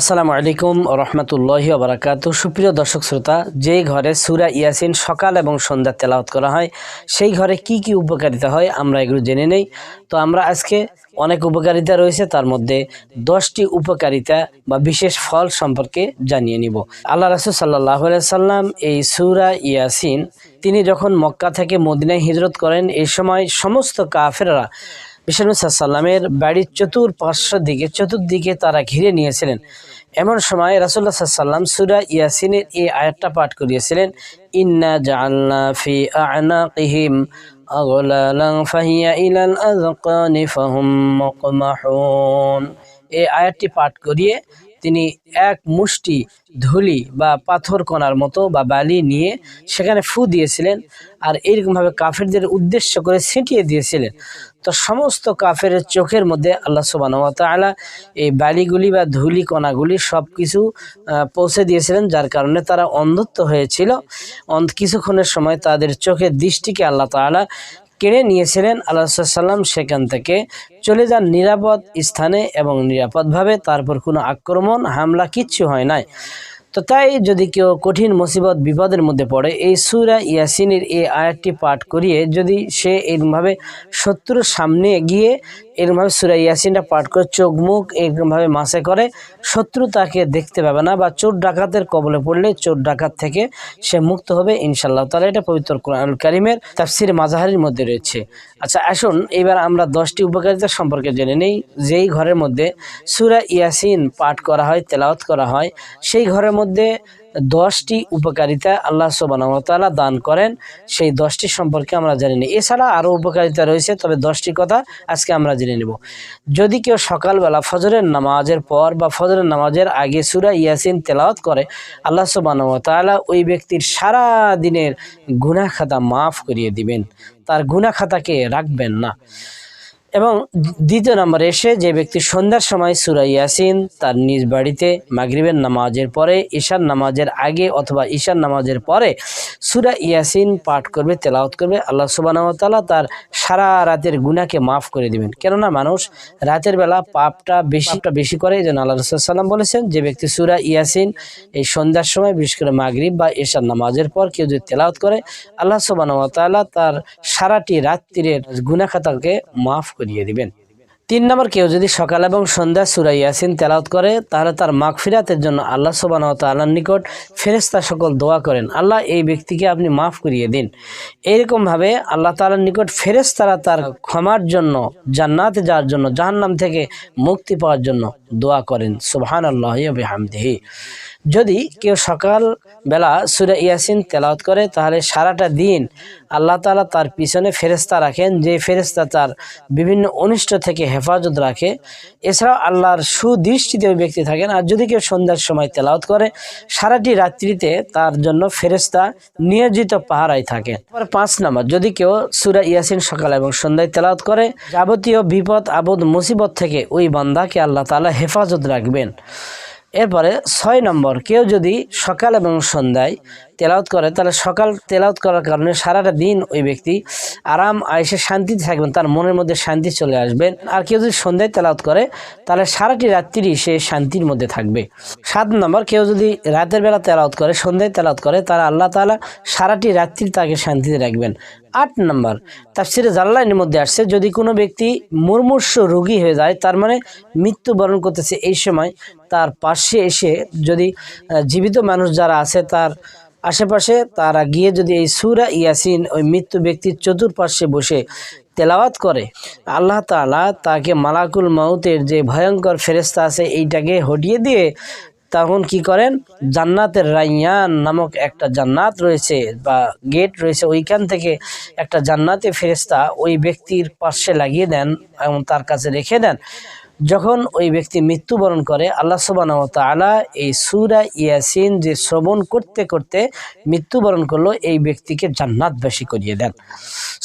আসসালামু আলাইকুম রহমতুল্লাহি বারাকাত সুপ্রিয় দর্শক শ্রোতা, যে ঘরে সুরা ইয়াসিন সকাল এবং সন্ধ্যা তেলাওয়াত করা হয়, সেই ঘরে কি কি উপকারিতা হয় আমরা এগুলো জেনে নেই। তো আমরা আজকে অনেক উপকারিতা রয়েছে, তার মধ্যে দশটি উপকারিতা বা বিশেষ ফল সম্পর্কে জানিয়ে নিব। আল্লাহ রাসুল সাল্লাহ সাল্লাম এই সুরা ইয়াসিন, তিনি যখন মক্কা থেকে মদিনায় হিজরত করেন, এই সময় সমস্ত কাফেররা বিষ্ণুসাল্লামের বাড়ির চতুর্পার্শ্ব দিকে, চতুর্দিকে তারা ঘিরে নিয়েছিলেন। এমন সময় রাসুল্লাহ সাল্লাম সুরা ইয়াসিনের এই আয়াতটা পাঠ করিয়েছিলেন, ইন্না জাআলনা ফি আ'নাকিহিম আগলালান ফাহিয়া ইলাল এই আয়াতটি পাঠ করিয়ে তিনি এক মুষ্টি ধুলি বা পাথর কণার মতো বা বালি নিয়ে সেখানে ফু দিয়েছিলেন আর এইরকমভাবে কাফেরদের উদ্দেশ্য করে ছিটিয়ে দিয়েছিলেন। তো সমস্ত কাফের চোখের মধ্যে আল্লাহ সুবাহতালা এই বালিগুলি বা ধুলি কণাগুলি সব কিছু পৌঁছে দিয়েছিলেন, যার কারণে তারা অন্ধত্ব হয়েছিল। অন্ধ কিছুক্ষণের সময় তাদের চোখের দৃষ্টিকে আল্লাহ তালা কেড়ে নিয়েছিলেন আল্লাহ সাল্লাম সেখান থেকে। চলে যান নিরাপদ স্থানে এবং নিরাপদভাবে তারপর কোনো আক্রমণ, হামলা কিচ্ছু হয় নাই। তো তাই যদি কেউ কঠিন মুসিবত, বিপদের মধ্যে পড়ে, এই সুরা ইয়াসিনের এই আয়াতটি পাঠ করিয়ে যদি সে এরকমভাবে শত্রুর সামনে গিয়ে এরকমভাবে সুরা ইয়াসিনটা পাঠ করে চোখ মুখ এরকমভাবে মাসে করে, শত্রু তাকে দেখতে পাবে না বা চোর ডাকাতের কবলে পড়লে চোর ডাকাত থেকে সে মুক্ত হবে ইনশাল্লাহ তাহলে এটা পবিত্র কোরআন কারিমের তাফসির মাজাহারির মধ্যে রয়েছে। আচ্ছা আসুন এবার আমরা দশটি উপকারিতা সম্পর্কে জেনে নেই। যেই ঘরের মধ্যে সুরা ইয়াসিন পাঠ করা হয়, তেলাওয়াত করা হয়, সেই ঘরের মধ্যে দশটি উপকারিতা আল্লাহ সোবানতালা দান করেন। সেই দশটি সম্পর্কে আমরা জেনে নিই। এছাড়া আরও উপকারিতা রয়েছে, তবে দশটি কথা আজকে আমরা জেনে নেব। যদি কেউ সকালবেলা ফজরের নামাজের পর বা ফজরের নামাজের আগে সুরা ইয়াসিন তেলাওয়াত করে, আল্লাহ সোবানতালা ওই ব্যক্তির সারা দিনের গুনা খাতা মাফ করিয়ে দিবেন। তার গুনা খাতাকে রাখবেন না। এবং দ্বিতীয় নম্বরে এসে যে ব্যক্তি সন্ধ্যার সময় সুরা ইয়াসিন তার নিজ বাড়িতে মাগরিবের নামাজের পরে, ঈশার নামাজের আগে অথবা ঈশার নামাজের পরে সুরা ইয়াসিন পাঠ করবে তেলাওত করবে, আল্লাহ সুবাহতাল্লাহ তার সারা রাতের গুণাকে মাফ করে দিবেন। কেননা মানুষ রাতের বেলা পাপটা বেশিটা বেশি করে যেন আল্লাহ রসুলাম বলেছেন, যে ব্যক্তি সুরা ইয়াসিন এই সন্ধ্যার সময়, বিশেষ করে মাগরিব বা ঈশার নামাজের পর কেউ যদি তেলাওত করে, আল্লাহ সুবাহতাল্লাহ তার সারাটি রাত্রির গুনাখাতাকে মাফ করিয়ে দিবেন। তিন নম্বর, কেউ যদি সকাল এবং সন্ধ্যা সুরা ইয়াসিন তেলাওত করে, তাহলে তার মাগফিরাতের জন্য আল্লাহ সোবান আল্লাহর নিকট ফেরেস্তা সকল দোয়া করেন। আল্লাহ এই ব্যক্তিকে আপনি মাফ করিয়ে দিন। এইরকমভাবে আল্লাহ তালার নিকট ফেরেস্তারা তার ক্ষমার জন্য, জান্নাতে যাওয়ার জন্য, জাহান্নাম থেকে মুক্তি পাওয়ার জন্য দোয়া করেন। সুবহান আল্লাহ হামদিহি যদি কেউ সকাল বেলা সুরা ইয়াসিন তেলাওত করে, তাহলে সারাটা দিন আল্লাহ তালা তার পিছনে ফেরেস্তা রাখেন, যে ফেরেস্তা তার বিভিন্ন অনিষ্ট থেকে হেফাজত রাখে। এছাড়াও আল্লাহর সুদৃষ্টিতে ওই ব্যক্তি থাকেন। আর যদি কেউ সন্ধ্যার সময় তেলাওত করে, সারাটি রাত্রিতে তার জন্য ফেরেস্তা নিয়োজিত পাহারায় থাকে। পাঁচ নম্বর যদি কেউ সুরা ইয়াসিন সকাল এবং সন্ধ্যায় তেলাওত করে, যাবতীয় বিপদ আবদ মুসিবত থেকে ওই বান্দাকে আল্লাহ তালা হেফাজত রাখবেন। এরপরে ছয় নম্বর, কেউ যদি সকাল এবং সন্ধ্যায় তেলাওত করে, তাহলে সকাল তেলাওত করার কারণে সারাটা দিন ওই ব্যক্তি আরাম আয়সে শান্তিতে থাকবেন, তার মনের মধ্যে শান্তি চলে আসবেন আর কেউ যদি সন্ধ্যায় তেলাওত করে, তাহলে সারাটি রাত্রি সে শান্তির মধ্যে থাকবে। সাত নম্বর, কেউ যদি রাতের বেলা তেলাওত করে, সন্ধ্যায় তেলাওত করে তারা আল্লাহ তালা সারাটি রাত্রি তাকে শান্তিতে রাখবেন। আট নম্বর তার তাফসিরে জাল্লাইনের মধ্যে আসছে, যদি কোনো ব্যক্তি মুর্মূর্ষ রোগী হয়ে যায়, তার মানে মৃত্যুবরণ করতেছে এই সময় তার পাশে এসে যদি জীবিত মানুষ যারা আছে তার আশেপাশে, তারা গিয়ে যদি এই সুরা ইয়াসিন, ওই মৃত্যু ব্যক্তির চতুর্পার্শ্বে বসে তেলাওয়াত করে, আল্লাহ তালা তাকে মালাকুল মাউতের যে ভয়ঙ্কর ফেরেস্তা আছে এইটাকে হটিয়ে দিয়ে তখন কি করেন? জান্নাতের রাইয়ান নামক একটা জান্নাত রয়েছে বা গেট রয়েছে, ওইখান থেকে একটা জান্নাতে ফেরেস্তা ওই ব্যক্তির পাশে লাগিয়ে দেন এবং তার কাছে রেখে দেন। যখন ওই ব্যক্তি মৃত্যুবরণ করে, আল্লাহ সুবান তালা এই সুরা ইয়াসিন যে শ্রবণ করতে করতে মৃত্যুবরণ করল, এই ব্যক্তিকে জান্নাতবাসী করিয়ে দেন।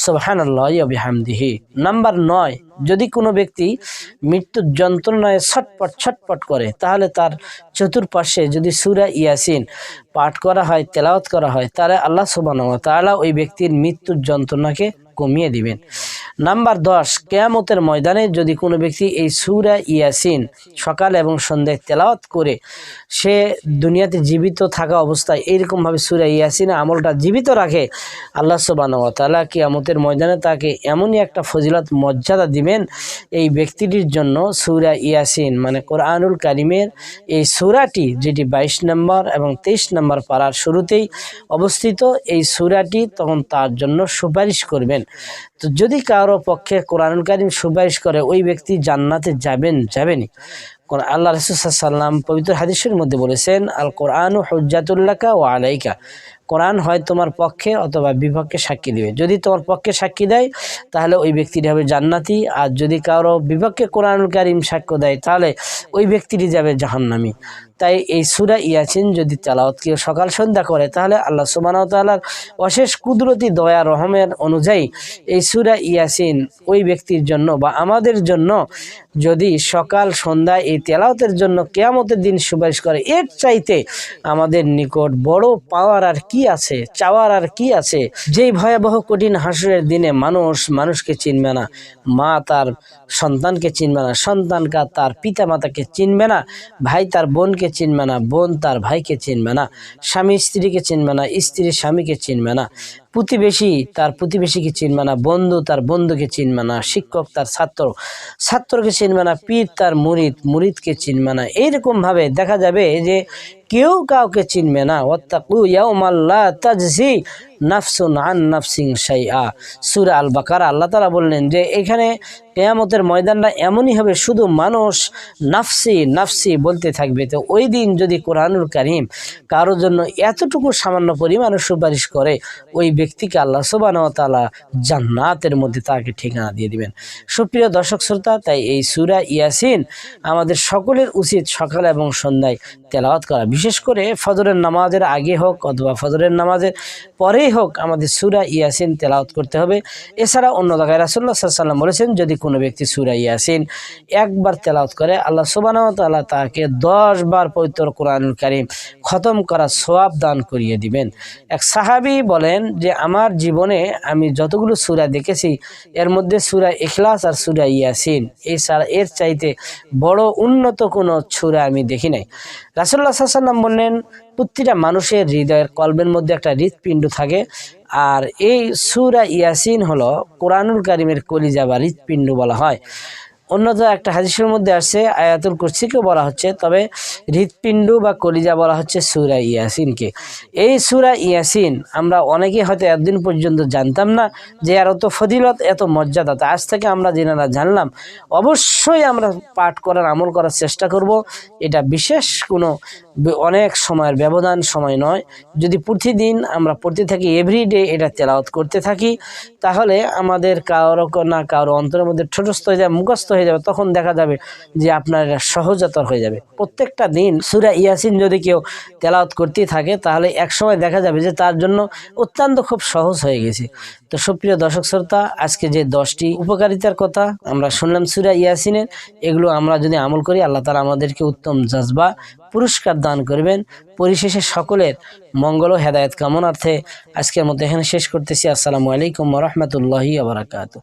সোহান আল্লাহামদিহি নাম্বার নয়, যদি কোনো ব্যক্তি মৃত্যুর যন্ত্রণায় ছটপট ছটপট করে, তাহলে তার চতুর্পাশে যদি সুরা ইয়াসিন পাঠ করা হয়, তেলাওয়াত করা হয়, তাহলে আল্লাহ সুবান তালা ওই ব্যক্তির মৃত্যুর যন্ত্রণাকে কমিয়ে দিবেন। নাম্বার দশ, কেয়ামতের ময়দানে যদি কোনো ব্যক্তি এই সুরা ইয়াসিন সকাল এবং সন্ধ্যায় তেলাওয়াত করে, সে দুনিয়াতে জীবিত থাকা অবস্থায় এইরকমভাবে সুরা ইয়াসিন আমলটা জীবিত রাখে, আল্লাহ সুবান তালা কিয়ামতের ময়দানে তাকে এমনই একটা ফজিলত, মর্যাদা দিবেন এই ব্যক্তিটির জন্য সুরা ইয়াসিন মানে কোরআনুল কারিমের এই সুরাটি, যেটি বাইশ নম্বর এবং তেইশ নম্বর পাড়ার শুরুতেই অবস্থিত, এই সুরাটি তখন তার জন্য সুপারিশ করবেন। তো যদি কারও পক্ষে কোরআন কারিম সুপারিশ করে ওই ব্যক্তি জান্নাতে যাবেন যাবেনি কোন আল্লাহ রসুল্লাম পবিত্র হাদিসের মধ্যে বলেছেন আল কোরআন হজ্জাতুল্লাকা ও আলাইকা। কোরআন হয় তোমার পক্ষে অথবা বিপক্ষে সাক্ষী দিবে। যদি তোমার পক্ষে সাক্ষী দেয়, তাহলে ওই ব্যক্তিটি হবে জান্নাতি। আর যদি কারও বিপক্ষে কোরআনুল কারিম সাক্ষ্য দেয়, তাহলে ওই ব্যক্তিটি যাবে জাহান্নামি। তাই এই সুরা ইয়াসিন যদি তেলাওয়াত কেউ সকাল সন্ধ্যা করে, তাহলে আল্লাহ সুবাহ তাল্লার অশেষ কুদরতি দয়া, রহমের অনুযায়ী এই সুরা ইয়াসিন ওই ব্যক্তির জন্য বা আমাদের জন্য যদি সকাল সন্ধ্যা এই তেলাওতের জন্য কেয়ামতের দিন সুপারিশ করে, এর চাইতে আমাদের নিকট বড় পাওয়ার আর কি আছে চাওয়ার আর কি আছে যেই ভয়াবহ কঠিন হাসুরের দিনে মানুষ মানুষকে চিনবে না মা তার সন্তানকে চিনবে না সন্তানকা তার পিতা মাতাকে চিনবে না ভাই তার বোনকে চিনবে না বোন তার ভাইকে চিনবে না স্বামী স্ত্রীকে চিনবে না স্ত্রী স্বামীকে চিনবে না প্রতিবেশী তার প্রতিবেশীকে চিনবে না বন্ধু তার বন্ধুকে চিনবে না শিক্ষক তার ছাত্র ছাত্রকে চিনবে না পীর তার মুরিদ মুরিদকে চিনবে না এইরকমভাবে দেখা যাবে যে কেউ কাউকে চিনবে না। ওয়াত্তাকু ইয়াউমাল্লা তাজজি। নাফসুন আন নাফসিং শাইআ। সূরা আল বাকারা আল্লাহ তালা বললেন যে, এখানে কেয়ামতের ময়দানটা এমনই হবে, শুধু মানুষ নাফসি নাফসি বলতে থাকবে। তো ওই দিন যদি কোরআনুল কারিম কারোর জন্য এতটুকু সামান্য পরিমাণে সুপারিশ করে, ওই ব্যক্তিকে আল্লাহ সুবাহ তালা জান্নাতের মধ্যে তাকে ঠিকানা দিয়ে দিবেন। সুপ্রিয় দর্শক শ্রোতা, তাই এই সুরা ইয়াসিন আমাদের সকলের উচিত সকাল এবং সন্ধ্যায় তেলাওয়াত করা। বিশেষ করে ফজরের নামাজের আগে হোক অথবা ফজরের নামাজের পরেই হোক, আমাদের সুরা ইয়াসিন তেলাওয়াত করতে হবে। এছাড়া অন্য জায়গায় রাসুল্লাহ সাল্লাম বলেছেন, যদি কোনো ব্যক্তি সুরা ইয়াসিন একবার তেলাওয়াত করে, আল্লাহ সুবাহ তাল্লাহ তাকে দশ বার পবিত্র কোরআনুল কারিম খতম করা সোয়াব দান করিয়ে দিবেন। এক সাহাবি বলেন যে, আমার জীবনে আমি যতগুলো সুরা দেখেছি, এর মধ্যে সুরা ইখলাস আর সুরা ইয়াসিন সারা এর চাইতে বড় উন্নত কোনো সুরা আমি দেখি নাই। রাসুল্লাহ সাল্লাম বললেন, প্রতিটা মানুষের হৃদয়ের কল্পের মধ্যে একটা হৃৎপিণ্ড থাকে। আর এই সুরা ইয়াসিন হলো কোরআনুল কারিমের কলিজা বা হৃৎপিণ্ড বলা হয়। অন্যত একটা হাদিসের মধ্যে আসছে, আয়াতুল কুরসিকে বলা হচ্ছে, তবে হৃৎপিণ্ড বা কলিজা বলা হচ্ছে সুরা ইয়াসিনকে। এই সুরা ইয়াসিন আমরা অনেকে হয়তো এতদিন পর্যন্ত জানতাম না যে আর অত ফদিলত এত মর্যাদা। তা আজ থেকে আমরা যেনারা জানলাম অবশ্যই আমরা পাঠ করার, আমল করার চেষ্টা করব। এটা বিশেষ কোনো অনেক সময়ের ব্যবধান, সময় নয়। যদি প্রতিদিন আমরা পড়তে থাকি এভরিডে এটা তেলাওয়াত করতে থাকি, তাহলে আমাদের কারও না কারও অন্তরের মধ্যে ছোটস্থ হয়ে যাবে, মুখস্থ হয়ে যাবে, তখন দেখা যাবে যে আপনার এটা সহজতর হয়ে যাবে। প্রত্যেকটা দিন সুরা ইয়াসিন যদি কেউ তেলাওয়াত করতেই থাকে, তাহলে এক সময় দেখা যাবে যে তার জন্য অত্যন্ত খুব সহজ হয়ে গেছে। তো সুপ্রিয় দর্শক শ্রোতা, আজকে যে দশটি উপকারিতার কথা আমরা শুনলাম সুরা ইয়াসিনের, এগুলো আমরা যদি আমল করি, আল্লাহ তালা আমাদেরকে উত্তম জজবা, পুরস্কার দান করবেন। পরিশেষে সকলের মঙ্গল ও হেদায়ত কামনার্থে আজকের মতো এখানে শেষ করতেছি। আসসালামু আলাইকুম রহমতুল্লাহি আবরাকাতু